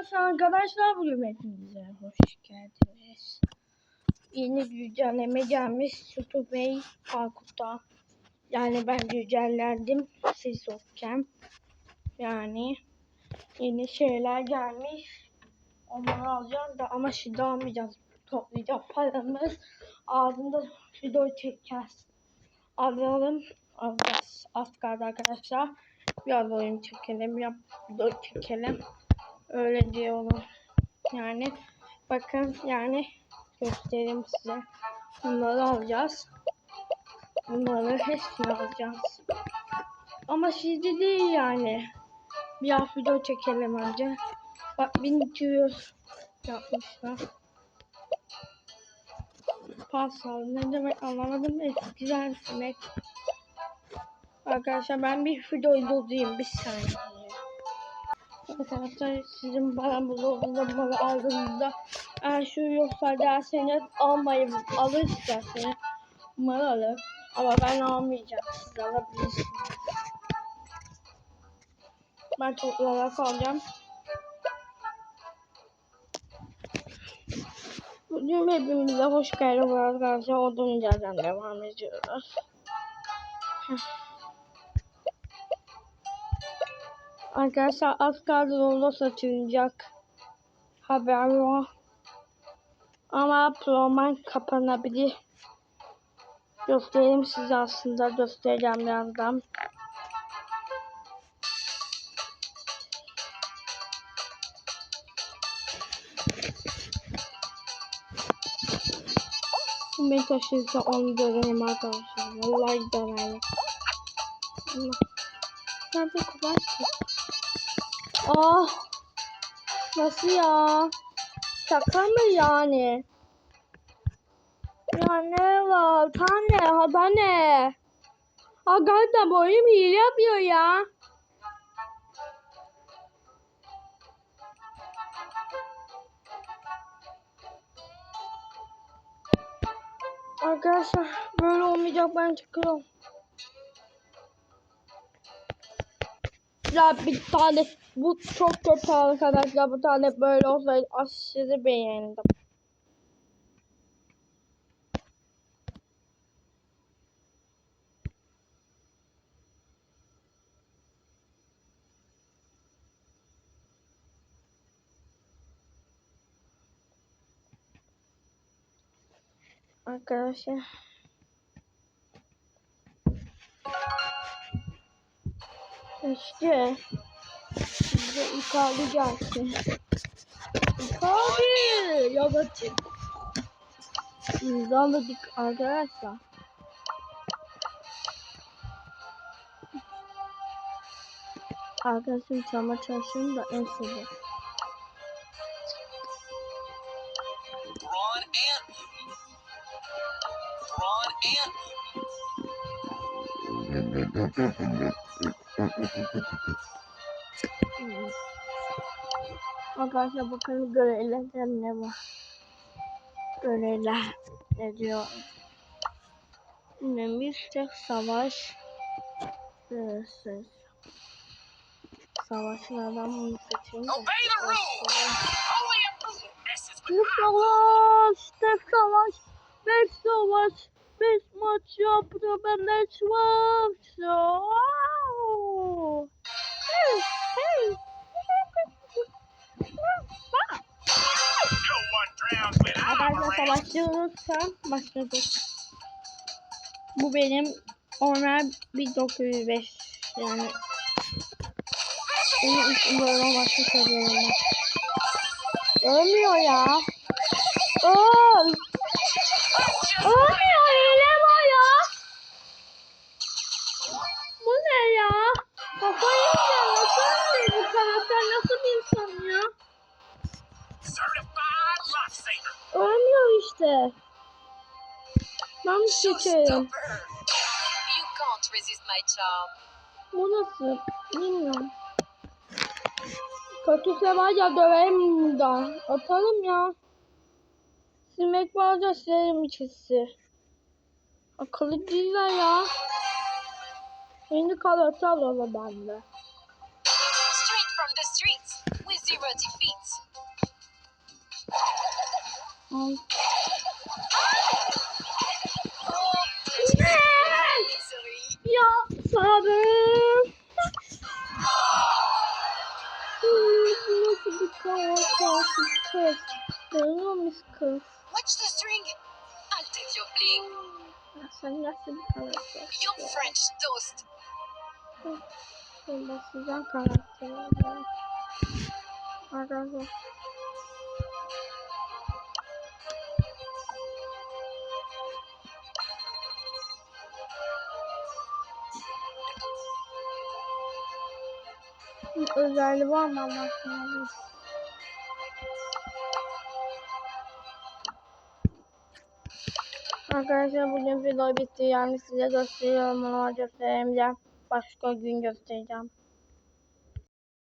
Merhaba arkadaşlar bugün hepinize hoş geldiniz. Yeni güncelleme gelmiş Sütü Bey Parkut'ta. Yani ben güncellendim siz yokken. Yani yeni şeyler gelmiş. Onları alacağım da ama şimdi almayacağız. Toplayacağız paramız. Ağzında video çekeceğiz. Alalım. Alacağız. Az kaldı arkadaşlar. Biraz oyun çekelim. Ya video çekelim. Öyle diyorum. Yani bakın yani göstereyim size. Bunları alacağız. Bunları hepsini alacağız. Ama sizde değil yani. Biraz video çekelim önce. Bak 1200 yapmışlar. Pasal ne demek anlamadım. Eskiden demek. Arkadaşlar ben bir videoyu durdurayım bir saniye. Arkadaşlar sizin bana bulduğunuzda bana aldığınızda eğer şu yoksa derseniz almayın alır isterseniz mal alır ama ben almayacağım siz alabilirsiniz. Ben toplarak alacağım. Bugün hepimize hoş geldiniz arkadaşlar. Yerden devam ediyoruz. Arkadaşlar az kaldı yolda satılacak. Haber var. Ama program kapanabilir. Göstereyim size aslında göstereceğim birazdan. Beni taşırsa onu döverim arkadaşlar. Vallahi döverim. Allah. Nerede kolay Ah. Nasıl ya? Şaka mı yani? Ya ne var? Tane, hada ne? Aga da boyum hile yapıyor ya. Arkadaşlar böyle olmayacak ben çıkıyorum. Ya bir tane bu çok kötü arkadaşlar bu tane böyle olsaydı aşırı beğendim. Arkadaşlar işte bize Icardi gelsin. Icardi yabancı. İmzaladık arkadaşlar. Arkadaşım çalma çalışıyorum da en sevdiğim. Ron and Ron and Arkadaşlar bakın görevlerden ne var. Görevler ne diyor. Memişte savaş. Sınırsız. Savaşlardan bunu seçeyim de. Savaş, tek savaş, beş savaş, beş maç yaptı ben de savaş. Around. savaşıyoruzsa başladık. Bu benim normal 1905 yani. Benim için böyle başka söylüyorum ben. Ölmüyor ya. My charm. Bu nasıl? Bilmiyorum. Kötüse var ya döverim burada. Atalım ya. Silmek varca silerim içisi. Akıllı değiller ya. Yeni karakter alalım bende. Straight from the streets with zero defeats. Al. This is the car crashes first. The. Watch the string. I'll take your bling. That's a lesson character. Your yeah. French toast. Oh, this is our character. I don't know. Özelliği var mı anlatmıyorum. Arkadaşlar bugün video bitti yani size gösteriyorum ama gösteremeyeceğim. Başka gün göstereceğim.